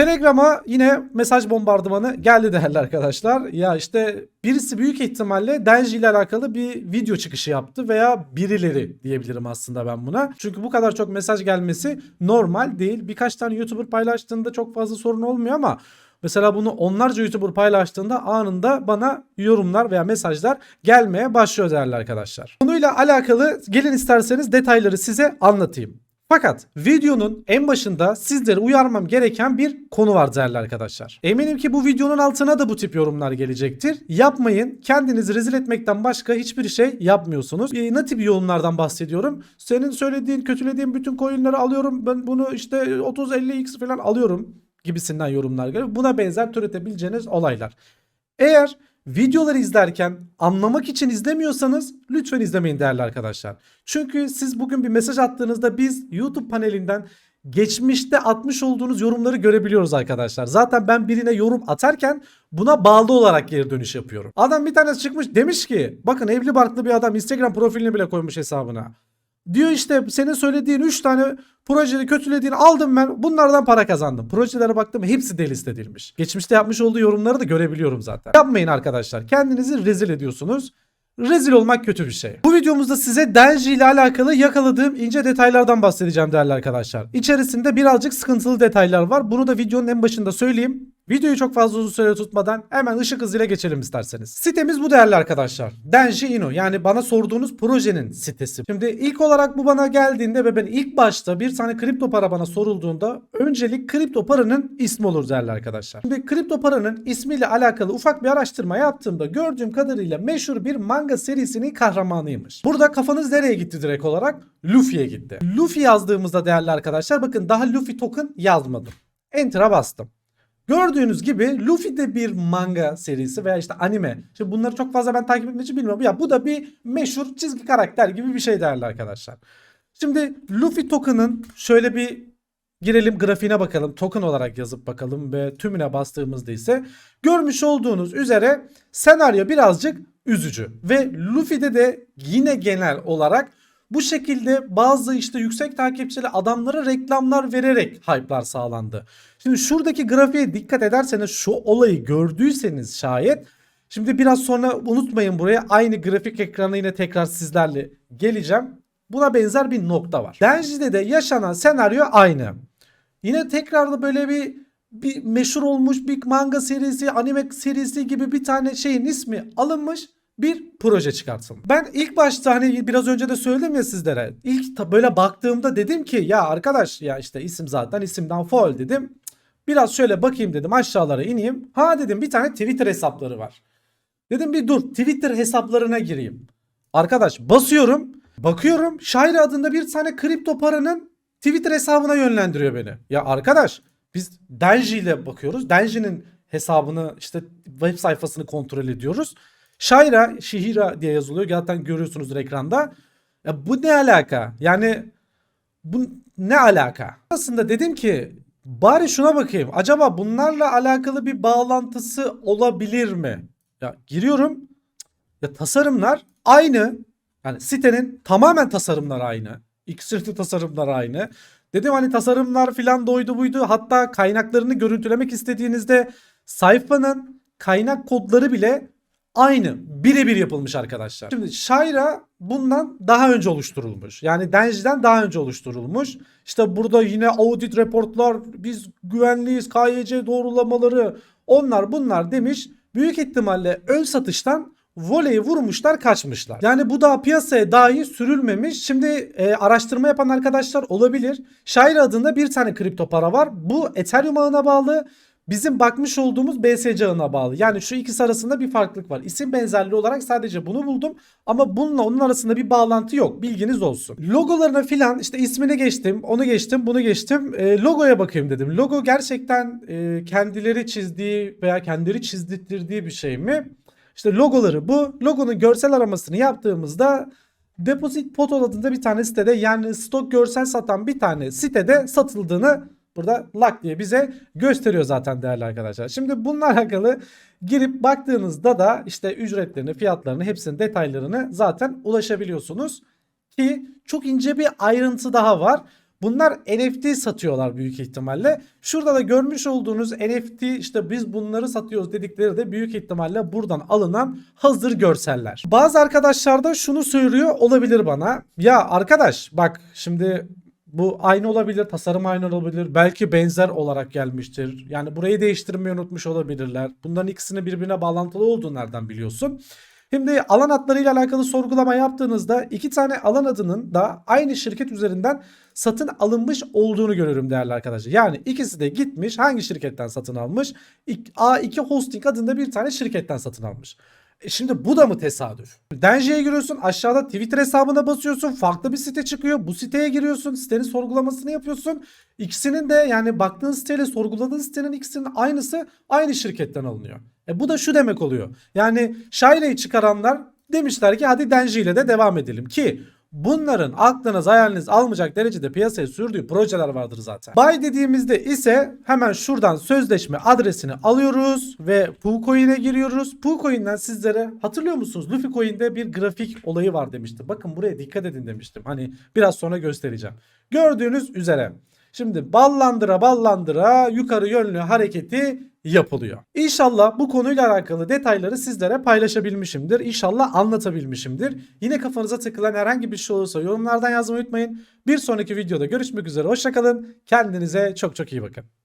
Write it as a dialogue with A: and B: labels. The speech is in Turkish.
A: Telegram'a yine mesaj bombardımanı geldi değerli arkadaşlar. Ya işte birisi büyük ihtimalle Denji ile alakalı bir video çıkışı yaptı veya birileri diyebilirim aslında ben buna. Çünkü bu kadar çok mesaj gelmesi normal değil. Birkaç tane YouTuber paylaştığında çok fazla sorun olmuyor ama Mesela bunu onlarca YouTuber paylaştığında anında bana yorumlar veya mesajlar gelmeye başlıyor değerli arkadaşlar. Konuyla alakalı gelin isterseniz detayları size anlatayım. Fakat videonun en başında sizleri uyarmam gereken bir konu var değerli arkadaşlar. Eminim ki bu videonun altına da bu tip yorumlar gelecektir. Yapmayın. Kendinizi rezil etmekten başka hiçbir şey yapmıyorsunuz. E, ne tip yorumlardan bahsediyorum? Senin söylediğin, kötülediğin bütün coinleri alıyorum. Ben bunu işte 30-50x falan alıyorum gibisinden yorumlar geliyor. Buna benzer türetebileceğiniz olaylar. Eğer videoları izlerken anlamak için izlemiyorsanız lütfen izlemeyin değerli arkadaşlar. Çünkü siz bugün bir mesaj attığınızda biz YouTube panelinden geçmişte atmış olduğunuz yorumları görebiliyoruz arkadaşlar. Zaten ben birine yorum atarken buna bağlı olarak geri dönüş yapıyorum. Adam bir tanesi çıkmış demiş ki bakın evli barklı bir adam Instagram profilini bile koymuş hesabına. Diyor işte senin söylediğin 3 tane projeni kötülediğini aldım ben bunlardan para kazandım. Projelere baktım hepsi delist edilmiş. Geçmişte yapmış olduğu yorumları da görebiliyorum zaten. Yapmayın arkadaşlar kendinizi rezil ediyorsunuz. Rezil olmak kötü bir şey. Bu videomuzda size Denji ile alakalı yakaladığım ince detaylardan bahsedeceğim değerli arkadaşlar. İçerisinde birazcık sıkıntılı detaylar var. Bunu da videonun en başında söyleyeyim. Videoyu çok fazla uzun süre tutmadan hemen ışık hızıyla geçelim isterseniz. Sitemiz bu değerli arkadaşlar. Denji Inu yani bana sorduğunuz projenin sitesi. Şimdi ilk olarak bu bana geldiğinde ve ben ilk başta bir tane kripto para bana sorulduğunda öncelik kripto paranın ismi olur değerli arkadaşlar. Şimdi kripto paranın ismiyle alakalı ufak bir araştırma yaptığımda gördüğüm kadarıyla meşhur bir manga serisinin kahramanıymış. Burada kafanız nereye gitti direkt olarak? Luffy'ye gitti. Luffy yazdığımızda değerli arkadaşlar bakın daha Luffy token yazmadım. Enter'a bastım. Gördüğünüz gibi Luffy de bir manga serisi veya işte anime. Şimdi bunları çok fazla ben takip etmek için bilmiyorum. Ya bu da bir meşhur çizgi karakter gibi bir şey değerli arkadaşlar. Şimdi Luffy token'ın şöyle bir girelim grafiğine bakalım. Token olarak yazıp bakalım ve tümüne bastığımızda ise görmüş olduğunuz üzere senaryo birazcık üzücü. Ve Luffy'de de yine genel olarak bu şekilde bazı işte yüksek takipçili adamlara reklamlar vererek hype'lar sağlandı. Şimdi şuradaki grafiğe dikkat ederseniz şu olayı gördüyseniz şayet Şimdi biraz sonra unutmayın buraya aynı grafik ekranı yine tekrar sizlerle geleceğim. Buna benzer bir nokta var. Denji'de de yaşanan senaryo aynı. Yine tekrar da böyle bir bir meşhur olmuş bir manga serisi, anime serisi gibi bir tane şeyin ismi alınmış bir proje çıkartılmış. Ben ilk başta hani biraz önce de söyledim ya sizlere. İlk böyle baktığımda dedim ki ya arkadaş ya işte isim zaten isimden foil dedim. Biraz şöyle bakayım dedim aşağılara ineyim. Ha dedim bir tane Twitter hesapları var. Dedim bir dur Twitter hesaplarına gireyim. Arkadaş basıyorum. Bakıyorum Şairi adında bir tane kripto paranın Twitter hesabına yönlendiriyor beni. Ya arkadaş biz Denji ile bakıyoruz. Denji'nin hesabını işte web sayfasını kontrol ediyoruz. Şaira, Şihira diye yazılıyor. Zaten görüyorsunuzdur ekranda. Ya bu ne alaka? Yani bu ne alaka? Aslında dedim ki bari şuna bakayım. Acaba bunlarla alakalı bir bağlantısı olabilir mi? Ya giriyorum. Ya tasarımlar aynı. Yani sitenin tamamen tasarımlar aynı. İkisi tasarımlar aynı. Dedim hani tasarımlar filan doydu buydu. Hatta kaynaklarını görüntülemek istediğinizde sayfanın kaynak kodları bile aynı. Birebir yapılmış arkadaşlar. Şimdi Shayra bundan daha önce oluşturulmuş. Yani Denji'den daha önce oluşturulmuş. İşte burada yine audit raportlar, biz güvenliyiz, KYC doğrulamaları, onlar bunlar demiş. Büyük ihtimalle ön satıştan voleyi vurmuşlar kaçmışlar. Yani bu daha piyasaya dahi sürülmemiş. Şimdi e, araştırma yapan arkadaşlar olabilir. Shire adında bir tane kripto para var. Bu Ethereum ağına bağlı. Bizim bakmış olduğumuz BSC ağına bağlı. Yani şu ikisi arasında bir farklılık var. İsim benzerliği olarak sadece bunu buldum. Ama bununla onun arasında bir bağlantı yok. Bilginiz olsun. Logolarına filan işte ismini geçtim, onu geçtim, bunu geçtim. E, logoya bakayım dedim. Logo gerçekten e, kendileri çizdiği veya kendileri çizdirttirdiği bir şey mi? İşte logoları bu. Logonun görsel aramasını yaptığımızda Deposit Potol adında bir tane sitede yani stok görsel satan bir tane sitede satıldığını burada lak diye bize gösteriyor zaten değerli arkadaşlar. Şimdi bununla alakalı girip baktığınızda da işte ücretlerini, fiyatlarını, hepsinin detaylarını zaten ulaşabiliyorsunuz. Ki çok ince bir ayrıntı daha var. Bunlar NFT satıyorlar büyük ihtimalle. Şurada da görmüş olduğunuz NFT işte biz bunları satıyoruz dedikleri de büyük ihtimalle buradan alınan hazır görseller. Bazı arkadaşlar da şunu söylüyor olabilir bana. Ya arkadaş bak şimdi bu aynı olabilir, tasarım aynı olabilir. Belki benzer olarak gelmiştir. Yani burayı değiştirmeyi unutmuş olabilirler. Bunların ikisinin birbirine bağlantılı olduğunu nereden biliyorsun? Şimdi alan adlarıyla alakalı sorgulama yaptığınızda iki tane alan adının da aynı şirket üzerinden satın alınmış olduğunu görüyorum değerli arkadaşlar. Yani ikisi de gitmiş hangi şirketten satın almış? İk- A2 Hosting adında bir tane şirketten satın almış. E şimdi bu da mı tesadüf? Denji'ye giriyorsun aşağıda Twitter hesabına basıyorsun farklı bir site çıkıyor. Bu siteye giriyorsun sitenin sorgulamasını yapıyorsun. İkisinin de yani baktığın siteyle sorguladığın sitenin ikisinin aynısı aynı şirketten alınıyor. E bu da şu demek oluyor. Yani Şaile'yi çıkaranlar demişler ki hadi Denji ile de devam edelim ki bunların aklınız hayaliniz almayacak derecede piyasaya sürdüğü projeler vardır zaten. Buy dediğimizde ise hemen şuradan sözleşme adresini alıyoruz ve PooCoin'e giriyoruz. PooCoin'den sizlere hatırlıyor musunuz? Luffy Coin'de bir grafik olayı var demiştim. Bakın buraya dikkat edin demiştim. Hani biraz sonra göstereceğim. Gördüğünüz üzere Şimdi ballandıra ballandıra yukarı yönlü hareketi yapılıyor. İnşallah bu konuyla alakalı detayları sizlere paylaşabilmişimdir. İnşallah anlatabilmişimdir. Yine kafanıza takılan herhangi bir şey olursa yorumlardan yazmayı unutmayın. Bir sonraki videoda görüşmek üzere. Hoşçakalın. Kendinize çok çok iyi bakın.